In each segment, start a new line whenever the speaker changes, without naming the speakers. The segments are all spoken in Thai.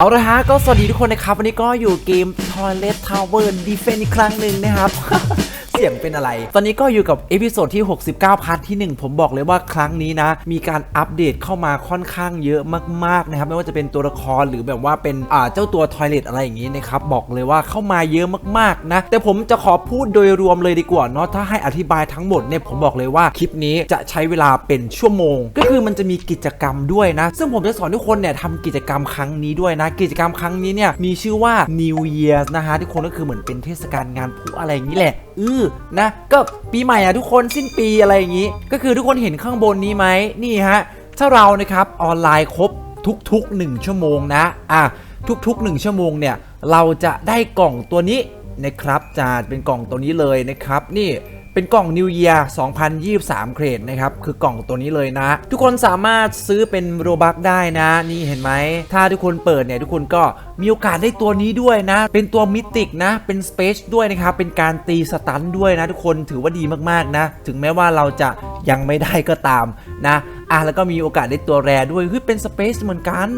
เอาละฮะก็สวัสดีทุกคนนะครับ วันนี้ก็อยู่เกม Toilet Tower Defense อีกครั้งหนึ่งนะครับ สียงเป็นอะไร ตอนนี้ก็อยู่กับเอพิโซดที่ 69 พาร์ทที่ 1 ผมบอกเลยว่าครั้งนี้นะ มีการอัปเดตเข้ามาค่อนข้างเยอะมากๆนะครับไม่ว่าจะเป็นตัวละครหรือแบบว่าเป็นอ่าเจ้าตัว Toilet อะไรอย่างนี้นะครับบอกเลยว่าเข้ามาเยอะมากๆนะ แต่ผมจะขอพูดโดยรวมเลยดีกว่าเนาะถ้าให้อธิบายทั้งหมดเนี่ยผมบอกเลยว่าคลิปนี้จะใช้เวลาเป็นชั่วโมง ก็คือมันจะมีกิจกรรมด้วยนะ ซึ่งผมจะสอนทุกคนเนี่ยทำกิจกรรมครั้งนี้ด้วยนะ กิจกรรมครั้งนี้เนี่ยมีชื่อว่า New Year นะฮะทุกคนก็คือเหมือนเป็นเทศกาลงานพลุอะไรอย่างนี้แหละ อือนะก็ปีใหม่อะทุกคนสิ้นปีอะไรอย่างนี้ ก็คือทุกคนเห็นข้างบนนี้ไหมนี่ฮะถ้าเรานะครับออนไลน์ครบทุกๆ 1 ชั่วโมงนะอะทุกๆ 1 ชั่วโมงเนี่ยเราจะได้กล่องตัวนี้นะครับจะเป็นกล่องตัวนี้เลยนะครับ นี่ เป็นกล่อง New Year 2023 เครดนะครับ คือกล่องตัวนี้เลยนะ ทุกคนสามารถซื้อเป็นโรบักได้นะ นี่เห็นไหม ถ้าทุกคนเปิดเนี่ย ทุกคนก็มีโอกาสได้ตัวนี้ด้วยนะ เป็นตัวมิติกนะ เป็นสเปซด้วยนะครับ เป็นการตีสตันด้วยนะ ทุกคนถือว่าดีมากๆนะ ถึงแม้ว่าเราจะยังไม่ได้ก็ตามนะอะแล้วก็มีโอกาสได้ตัวแรด้วยเฮ้ยเป็นสเปซเหมือนกัน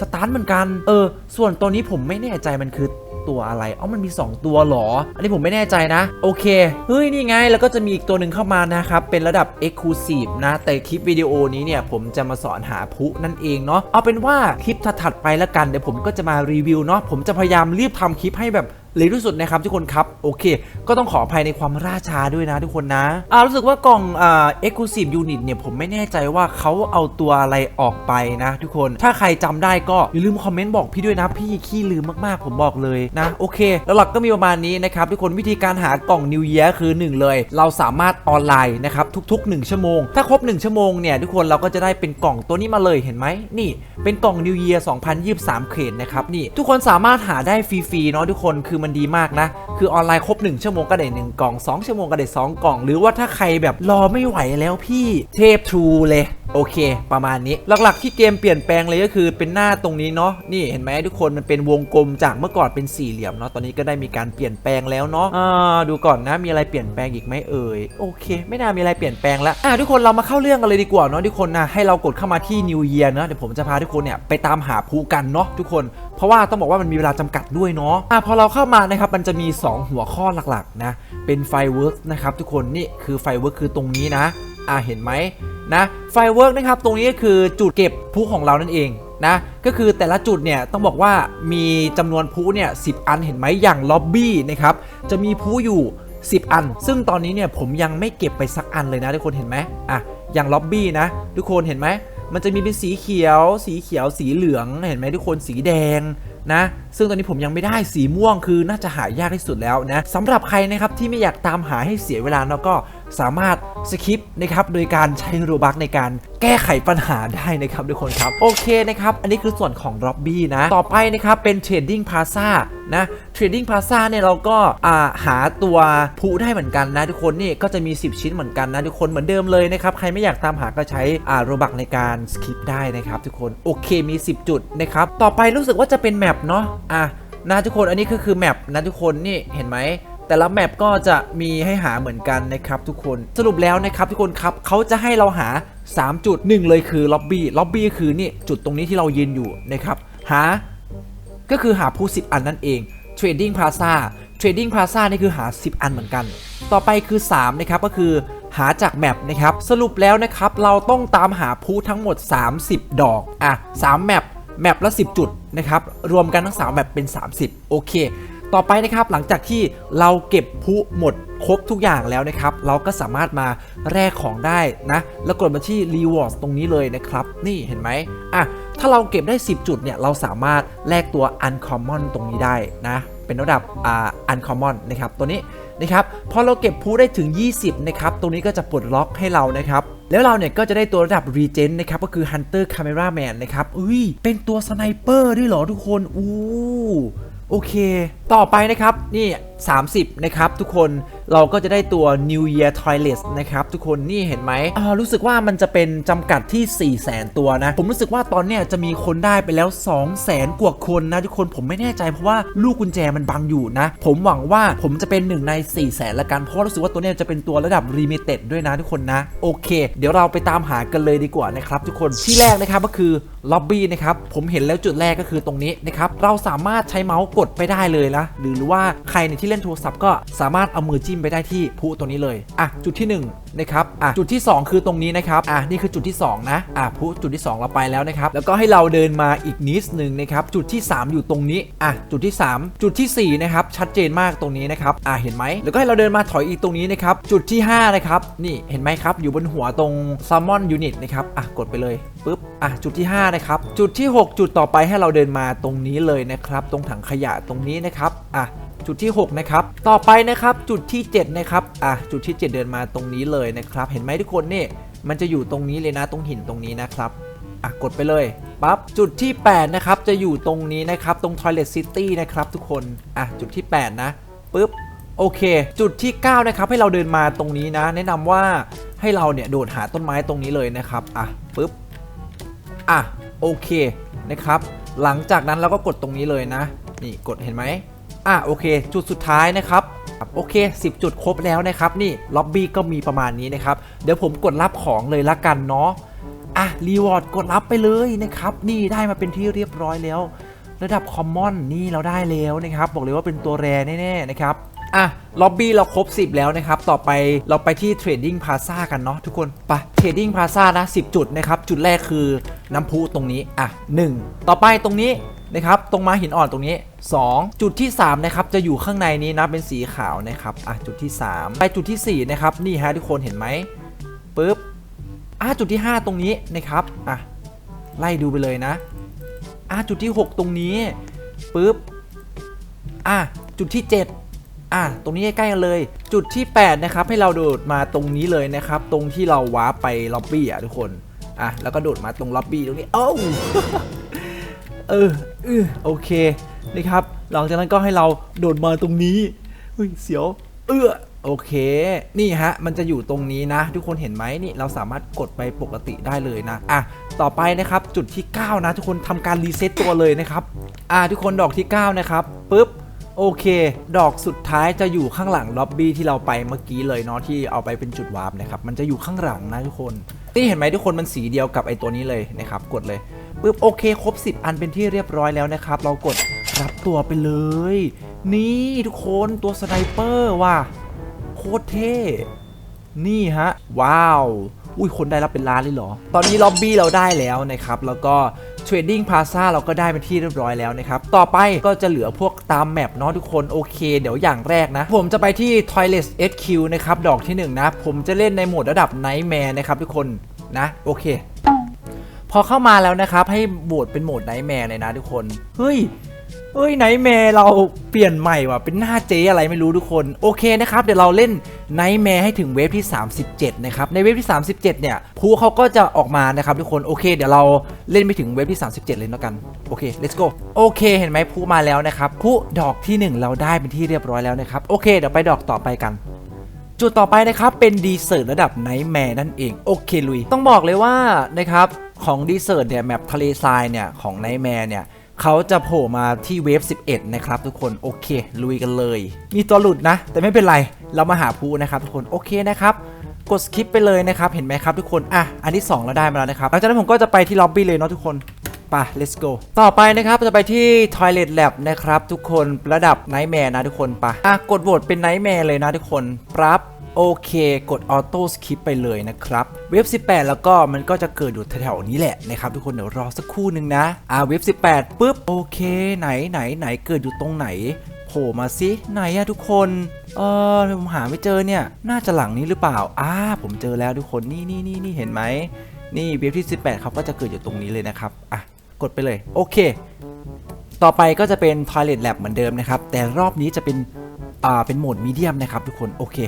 สตันเหมือนกัน เออ ส่วนตัวนี้ผมไม่แน่ใจมันคือ ตัวอะไรอ๋อมันมี 2 ตัวหรอ อันนี้ผมไม่แน่ใจนะ โอเค เฮ้ย นี่ไง แล้วก็จะมีอีกตัวหนึ่งเข้ามานะครับ เป็นระดับ Exclusive นะ แต่คลิปวิดีโอนี้เนี่ย ผมจะมาสอนหาพุนั่นเองเนาะเอาเป็นว่าคลิปถัดๆไปแล้วกันเดี๋ยวผมก็จะมารีวิวเนาะผมจะพยายามรีบทำคลิปให้แบบ เร็วที่สุดนะครับทุกคนครับโอเค ก็ต้องขออภัยในความล่าช้าด้วยนะทุกคนนะอ่ารู้สึกว่ากล่องอ่า Exclusive Unit เนี่ยผมไม่แน่ใจว่าเขาเอาตัวอะไรออกไปนะทุกคนถ้าใครจำได้ก็อย่าลืมคอมเมนต์บอกพี่ด้วยนะ พี่ขี้ลืมมากๆ ผมบอกเลยนะโอเค แล้วหลักก็มีประมาณนี้นะครับทุกคนวิธีการหากล่อง New Year คือ 1 เลย เราสามารถออนไลน์นะครับทุก ๆ 1 ชั่วโมง ถ้าครบ 1 ชั่วโมงเนี่ยทุกคนเราก็จะได้เป็นกล่องตัวนี้มาเลยเห็นไหมนี่ เป็นกล่อง New Year 2023เครดนะครับนี่ทุกคนสามารถหาได้ฟรีๆเนาะทุกคนคือมันดีมากนะ คือออนไลน์ครบ 1 ชั่วโมงก็ได้ 1 กล่อง 2 ชั่วโมงก็ได้ 2 กล่อง หรือว่าถ้าใครแบบรอไม่ไหวแล้วพี่เทพทรูเลย โอเค ประมาณนี้หลักๆ ที่เกมเปลี่ยนแปลงเลยก็คือเป็นหน้าตรงนี้เนาะนี่เห็นไหมทุกคนมันเป็นวงกลมจากเมื่อก่อนเป็นสี่เหลี่ยมเนาะตอนนี้ก็ได้มีการเปลี่ยนแปลงแล้วเนาะอ่าดูก่อนนะมีอะไรเปลี่ยนแปลงอีกไหมเอ่ยโอเค ไม่น่ามีอะไรเปลี่ยนแปลงแล้วอะทุกคนเรามาเข้าเรื่องกันเลยดีกว่าเนาะทุกคนนะให้เรากดเข้ามาที่ New Year เนาะเดี๋ยวผมจะพาทุกคนเนี่ยไปตามหาภูกันเนาะทุกคน เพราะว่าต้องบอกว่ามันมีเวลาจำกัดด้วยเนาะอะพอเราเข้ามานะครับมันจะมี 2 หัวข้อหลักๆนะเป็นไฟเวิร์กนะครับทุกคนนี่คือไฟเวิร์กคือตรงนี้นะอะเห็นไหม นะไฟเวิร์กนะครับตรงนี้ก็คือจุดเก็บพลุของเรานั่นเองนะก็คือแต่ละจุดเนี่ยต้องบอกว่ามีจำนวนพลุเนี่ยสิอันเห็นไหมอย่างล็อบบี้นะครับจะมีพลุอยู่ 10 อัน ซึ่งตอนนี้เนี่ยผมยังไม่เก็บไปสักอันเลยนะทุกคนเห็นไหมอะอย่างล็อบบี้นะทุกคนเห็นไหมมันจะมีเป็นสีเขียว สีเขียวสีเหลืองเห็นไหมทุกคนสีแดงนะซึ่งตอนนี้ผมยังไม่ได้สีม่วงคือน่าจะหายากที่สุดแล้วนะสำหรับใครนะครับที่ไม่อยากตามหาให้เสียเวลาแล้วก็ สามารถสคิปนะครับโดยการใช้โรบักในการแก้ไขปัญหาได้นะครับทุกคนครับโอเคนะครับอันนี้คือส่วนของ r o b b y นะต่อไปนะครับเป็น Trading Plaza นะ Trading Plaza เนี่ยเราก็าหาตัวผู้ได้เหมือนกันนะทุกคนนี่ก็จะมี 10 ชิ้นเหมือนกันนะทุกคนเหมือนเดิมเลยนะครับใครไม่อยากตามหาก็ใช้อาโรบักในการสคิปได้นะครับทุกคนโอเคมี 10 จุดนะครับต่อไปรู้สึกว่าจะเป็นแมปเนาะอะนะทุกคนอันนี้ก็คือแมปนะทุกคนนี่เห็นไหม แต่ละแมปก็จะมีให้หาเหมือนกันนะครับทุกคนสรุปแล้วนะครับทุกคนครับเขาจะให้เราหา 3 จุดหนึ่งเลยคือล็อบบี้ล็อบบี้คือนี่จุดตรงนี้ที่เรายืนอยู่นะครับหา ก็คือหาผู้ 10 อันนั่นเอง Trading Plaza Trading Plaza นี่คือหา 10 อันเหมือนกัน ต่อไปคือ3นะครับก็คือหาจากแมปนะครับสรุปแล้วนะครับเราต้องตามหาผู้ทั้งหมด 30 ดอกอะ3แมปแมปละ 10 จุดนะครับ รวมกันทั้ง 3 แมปเป็น 30 โอเค ต่อไปนะครับหลังจากที่เราเก็บผู้หมดครบทุกอย่างแล้วนะครับ เราก็สามารถมาแลกของได้นะ แล้วกดมาที่ Rewards ตรงนี้เลยนะครับ นี่เห็นไหมอะถ้าเราเก็บได้ 10 จุดเนี่ย เราสามารถแลกตัว Uncommon ตรงนี้ได้นะ เป็นระดับอ่า Uncommon นะครับ ตัวนี้นะครับพอเราเก็บผู้ได้ถึง 20 นะครับ ตรงนี้ก็จะปลดล็อกให้เรานะครับ แล้วเราเนี่ยก็จะได้ตัวระดับ Regen นะครับ ก็คือ Hunter Cameraman นะครับ อุ้ย เป็นตัวสไนเปอร์ด้วยเหรอทุกคน อู้ โอเค ต่อไปนะครับ นี่ 30 นะครับทุกคน เราก็จะได้ตัว New Year Toilet นะครับ ทุกคนนี่เห็นไหมรู้สึกว่ามันจะเป็นจำกัดที่ 4 0 0แสนตัวนะ ผมรู้สึกว่าตอนเนี้ยจะมีคนได้ไปแล้ว 2 0 0แสนกว่าคนนะ ทุกคนผมไม่แน่ใจเพราะว่าลูกกุญแจมันบังอยู่นะ ผมหวังว่าผมจะเป็นหนึ่งใน 4 0 0แสนละกันเพราะว่ารู้สึกว่าตัวเนี้ยจะเป็นตัวระดับ Limited ด้วยนะทุกคนนะ โอเค เดี๋ยวเราไปตามหากันเลยดีกว่านะครับทุกคนที่แรกนะครับก็คือล็อบบี้นะครับผมเห็นแล้วจุดแรกก็คือตรงนี้นะครับเราสามารถใช้เมาส์กดไปได้เลยนะหรือว่าใครเนี่ยที่เล่นโทรศัพท์ก็สามารถเอามือจิ้มไปได้ที่ผู้ตรงนี้เลยอะจุดที่หนึ่งนะครับอะจุดที่สองคือตรงนี้นะครับอะนี่คือจุดที่สองนะอะผู้จุดที่สองเราไปแล้วนะครับ แล้วก็ให้เราเดินมาอีกนิดนึงนะครับจุดที่สามอยู่ตรงนี้อะจุดที่สามจุดที่สี่นะครับชัดเจนมากตรงนี้นะครับอะเห็นไหมแล้วก็ให้เราเดินมาถอยอีกตรงนี้นะครับจุดที่ห้านะครับนี่เห็นไหมครับอยู่บนหัวตรง s ซ l m o n Unit นะครับอะกดไปเลยปุ๊บอะจุดที่ห้านะครับ จุดที่หกจุดต่อไปให้เราเดินมาตรงนี้เลยนะครับ ตรงถังขยะตรงนี้นะครับอะ จุดที่ 6 นะครับ ต่อไปนะครับจุดที่ 7 นะครับ อะ จุดที่ 7 เดินมาตรงนี้เลยนะครับ เห็นไหมทุกคนนี่ มันจะอยู่ตรงนี้เลยนะ ตรงหินตรงนี้นะครับ อะ กดไปเลย ปั๊บ จุดที่ 8 นะครับ จะอยู่ตรงนี้นะครับ ตรง Toilet City นะครับทุกคน อะ จุดที่ 8 นะ ปึ๊บ โอเค จุดที่ 9 นะครับ ให้เราเดินมาตรงนี้นะ แนะนำว่าให้เราเนี่ยโดดหาต้นไม้ตรงนี้เลยนะครับ อะ ปึ๊บ อะ โอเค นะครับ หลังจากนั้นเราก็กดตรงนี้เลยนะ นี่ กด เห็นไหม อะโอเค จุดสุดท้ายนะครับโอเค 10 จุดครบแล้วนะครับนี่ล็อบบี้ก็มีประมาณนี้นะครับเดี๋ยวผมกดรับของเลยละกันเนาะอะรีวอร์ดกดรับไปเลยนะครับนี่ได้มาเป็นที่เรียบร้อยแล้ว ระดับคอมมอนนี่เราได้แล้วนะครับบอกเลยว่าเป็นตัวแรแน่ๆนะครับอะล็อบบี้เราครบ 10 แล้วนะครับ ต่อไปเราไปที่เทรดดิ้งพาซากันเนาะทุกคนไปเทรดดิ้งพาซานะ 10 จุดนะครับ จุดแรกคือน้ำพุตรงนี้ อะ 1 ต่อไปตรงนี้ นะครับตรงม้าหินอ่อนตรงนี้ 2 จุดที่ 3 นะครับ จะอยู่ข้างในนี้นะเป็นสีขาวนะครับอะจุดที่ 3 ไปจุดที่ 4 นะครับ นี่ฮะทุกคนเห็นไหมปึ๊บอะจุดที่ 5 ตรงนี้นะครับอะไล่ดูไปเลยนะอะจุดที่ 6 ตรงนี้ปึ๊บอะจุดที่ 7 อะตรงนี้ใกล้กันเลย จุดที่ 8 นะครับ ให้เราโดดมาตรงนี้เลยนะครับ ตรงที่เราว้าไปล็อบบี้อะทุกคนอะแล้วก็โดดมาตรงล็อบบี้ตรงนี้โอ้าเออ เออโอเคนะครับหลังจากนั้นก็ให้เราโดดมาตรงนี้เฮ้ยเสียว เออโอเค นี่ฮะ มันจะอยู่ตรงนี้นะ ทุกคนเห็นไหมนี่เราสามารถกดไปปกติได้เลยนะ อะ ต่อไปนะครับจุดที่ 9 นะ ทุกคนทำการรีเซ็ตตัวเลยนะครับ อะทุกคนดอกที่ 9 นะครับปุ๊บโอเค ดอกสุดท้ายจะอยู่ข้างหลังล็อบบี้ที่เราไปเมื่อกี้เลยเนาะที่เอาไปเป็นจุดวาร์ปนะครับมันจะอยู่ข้างหลังนะทุกคนนี่เห็นไหมทุกคนมันสีเดียวกับไอตัวนี้เลยนะครับกดเลย ปึ๊บโอเคครบ 10 อันเป็นที่เรียบร้อยแล้วนะครับ เรากดรับตัวไปเลย นี่ทุกคนตัวสไนเปอร์ว่ะโคตรเท่นี่ฮะ ว้าว อุ้ยคนได้รับเป็นล้านเลยเหรอ ตอนนี้ล็อบบี้เราได้แล้วนะครับ แล้วก็เทรดดิ้งพาซาเราก็ได้เป็นที่เรียบร้อยแล้วนะครับ ต่อไปก็จะเหลือพวกตามแมปเนาะทุกคนโอเค เดี๋ยวอย่างแรกนะ ผมจะไปที่ Toilet SQ นะครับ ดอกที่ 1 นะ ผมจะเล่นในโหมดระดับ Nightmare นะครับทุกคนนะ โอเค พอเข้ามาแล้วนะครับ ให้โหมดเป็นโหมด Nightmare เลยนะทุกคน เฮ้ยเอ้ยไนท์แมร์เราเปลี่ยนใหม่ว่ะเป็นหน้าเจ๊อะไรไม่รู้ทุกคน โอเคนะครับเดี๋ยวเราเล่นไนท์แมร์ให้ถึงเวฟที่ 37 นะครับ ในเวฟที่ 37 เนี่ยผู้เขาก็จะออกมานะครับทุกคนโอเค เดี๋ยวเราเล่นไปถึงเวฟที่ 37 เลยแล้วกัน โอเค let's go โอเค เห็นไหมผู้มาแล้วนะครับผู้ดอกที่ 1 เราได้เป็นที่เรียบร้อยแล้วนะครับโอเคเดี๋ยวไปดอกต่อไปกันจุดต่อไปนะครับเป็นดีเซอร์ระดับไนท์แมร์นั่นเองโอเคลุยต้องบอกเลยว่านะครับ ของดีเซอร์เนี่ยแมปทะเลทรายเนี่ยของไนท์แมร์เนี่ยเขาจะโผล่มาที่เวฟ 11 นะครับทุกคนโอเค ลุยกันเลย มีตัวหลุดนะ แต่ไม่เป็นไรเรามาหาผู้นะครับทุกคนโอเคนะครับกดสคิปไปเลยนะครับเห็นไหมครับทุกคนอะอันที่ 2 เราได้มาแล้วนะครับหลังจากนั้นผมก็จะไปที่ล็อบบี้เลยเนาะทุกคนไป let's go ต่อไปนะครับ จะไปที่ Toilet Lab นะครับ ทุกคนระดับ Nightmare นะทุกคนไปอะ กดโหวตเป็น Nightmare เลยนะทุกคนปั๊บ โอเคกดออโต้สคิปไปเลยนะครับ เว็บ 18 แล้วก็มันก็จะเกิดอยู่แถวๆนี้แหละนะครับทุกคนเดี๋ยวรอสักครู่หนึ่งนะอ่าเว็บ 18ปุ๊บโอเค ไหนไหนไหนเกิดอยู่ตรงไหนโผล่มาสิไหนอะทุกคนเออผมหาไม่เจอเนี่ย น่าจะหลังนี้หรือเปล่าอ่าผมเจอแล้วทุกคนนี่นี่นี่นี่เห็นไหมนี่เว็บที่ 18ครับก็จะเกิดอยู่ตรงนี้เลยนะครับอะกดไปเลยโอเค ต่อไปก็จะเป็น Toilet Lab เหมือนเดิมนะครับ แต่รอบนี้จะเป็นอ่าเป็นโหมดมีเดียมนะครับทุกคนโอเค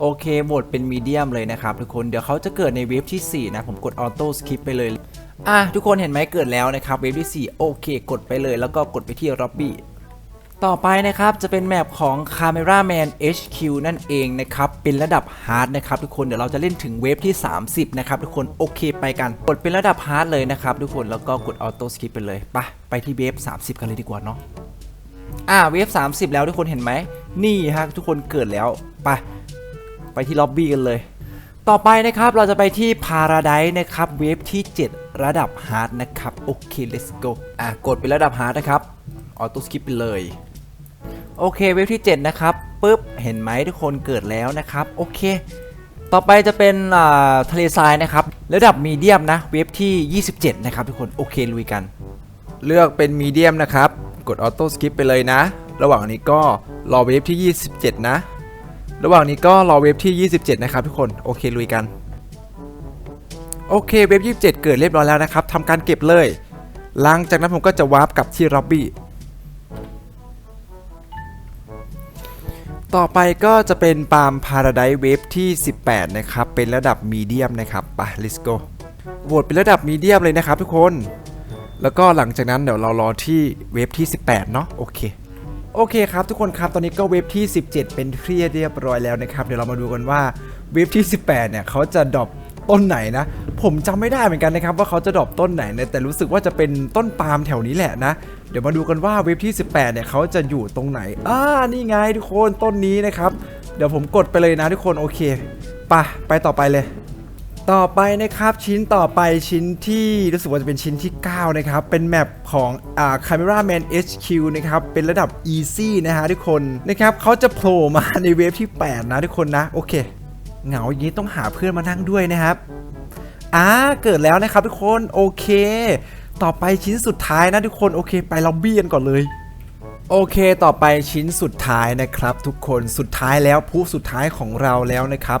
โอเคโหมดเป็นมีเดียมเลยนะครับทุกคนเดี๋ยวเขาจะเกิดในเวฟที่ 4 นะ ผมกดออโต้สคิปไปเลยอะทุกคนเห็นไหมเกิดแล้วนะครับเวฟที่ 4 โอเค กดไปเลย แล้วก็กดไปที่ล็อบบี้ต่อไปนะครับจะเป็นแมปของ Cameraman HQ นั่นเองนะครับ เป็นระดับฮาร์ดนะครับทุกคนเดี๋ยวเราจะเล่นถึงเวฟที่ 30 นะครับทุกคนโอเคไปกัน กดเป็นระดับฮาร์ดเลยนะครับทุกคนแล้วก็กดออโต้สกิปไปเลยไปไปที่เวฟ30 กันเลยดีกว่าเนาะอ่าเวฟ30 แล้วทุกคนเห็นไหมนี่ฮะทุกคนเกิดแล้วไป ไปที่ล็อบบี้กันเลย ต่อไปนะครับเราจะไปที่ Paradise นะครับเวฟที่ 7 ระดับฮาร์ดนะครับโอเค let's go อะกดเป็นระดับฮาร์ดนะครับออโต้สกิปไปเลยโอเคเวฟที่ 7 นะครับปุ๊บเห็นไหมทุกคนเกิดแล้วนะครับโอเค ต่อไปจะเป็นทะเลทรายนะครับระดับมีเดียมนะเวฟที่ 27 นะครับทุกคนโอเคลุยกัน เลือกเป็นมีเดียมนะครับกดออโต้สกิปไปเลยนะ ระหว่างนี้ก็รอเวฟที่ 27 นะ ระหว่างนี้ก็รอเวฟที่ 27 นะครับทุกคน โอเคลุยกัน โอเคเวฟ27 เกิดเรียบร้อยแล้วนะครับทำการเก็บเลย หลังจากนั้นผมก็จะวาร์ปกลับที่ร็อบบี้ ต่อไปก็จะเป็นปาล์มพาราได s ์เวฟที่ 18 นะครับ เป็นระดับมีเดียมนะครับไป let's go โหวตเป็นระดับมีเดียมเลยนะครับทุกคน แล้วก็หลังจากนั้นเดี๋ยวเรารอที่เวฟที่ 18 เนาะโอเค โอเคครับทุกคนครับตอนนี้ก็เวฟที่ 17 เป็นที่เรียบร้อยแล้วนะครับ เดี๋ยวเรามาดูกันว่าเวฟที่ 18 เนี่ยเขาจะดรอปต้นไหนนะ ผมจำไม่ได้เหมือนกันนะครับ ว่าเขาจะดรอปต้นไหนนะแต่รู้สึกว่าจะเป็นต้นปาล์มแถวนี้แหละนะ เดี๋ยวมาดูกันว่าเวฟที่ 18 เนี่ยเขาจะอยู่ตรงไหนอ่านี่ไงทุกคนต้นนี้นะครับ เดี๋ยวผมกดไปเลยนะทุกคนโอเคไปไปต่อไปเลย ต่อไปนะครับชิ้นต่อไปชิ้นที่รู้สึกว่าจะเป็นชิ้นที่ 9 นะครับ เป็นแมปของอ่า Cameraman HQ นะครับ เป็นระดับ Easy นะฮะทุกคนนะครับเขาจะโผล่มาในเวฟที่ 8 นะทุกคนนะ โอเค เหงาอย่างนี้ต้องหาเพื่อนมานั่งด้วยนะครับอ่าเกิดแล้วนะครับทุกคนโอเค ต่อไปชิ้นสุดท้ายนะทุกคนโอเค ไปล็อบบี้กันก่อนเลยโอเค ต่อไปชิ้นสุดท้ายนะครับ ทุกคน สุดท้ายแล้วผู้สุดท้ายของเราแล้วนะครับ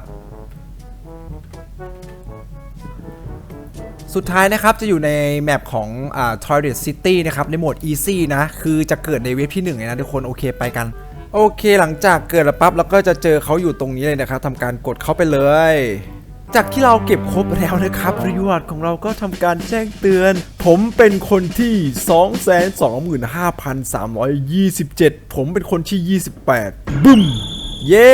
สุดท้ายนะครับจะอยู่ในแมปของอ่า Toilet City นะครับในโหมด Easy นะ คือจะเกิดในเวฟที่1เลยนะทุกคนโอเคไปกัน โอเคหลังจากเกิดแล้วปั๊บเราก็จะเจอเขาอยู่ตรงนี้เลยนะครับทำการกดเข้าไปเลย จากที่เราเก็บครบแล้วนะครับรีวอร์ดของเราก็ทำการแจ้งเตือน ผมเป็นคนที่ 225,327 ผมเป็นคนที่ 28 บึ้ม เย้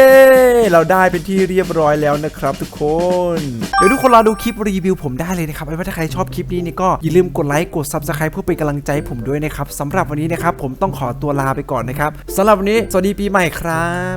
เราได้เป็นที่เรียบร้อยแล้วนะครับทุกคน เดี๋ยวทุกคนรอดูคลิปรีวิวผมได้เลยนะครับไม่ว่าถ้าใครชอบคลิปนี้นี่ก็อย่าลืมกดไลค์กด Subscribe เพื่อเป็นกำลังใจผมด้วยนะครับสำหรับวันนี้นะครับผมต้องขอตัวลาไปก่อนนะครับสำหรับวันนี้สวัสดีปีใหม่ครับ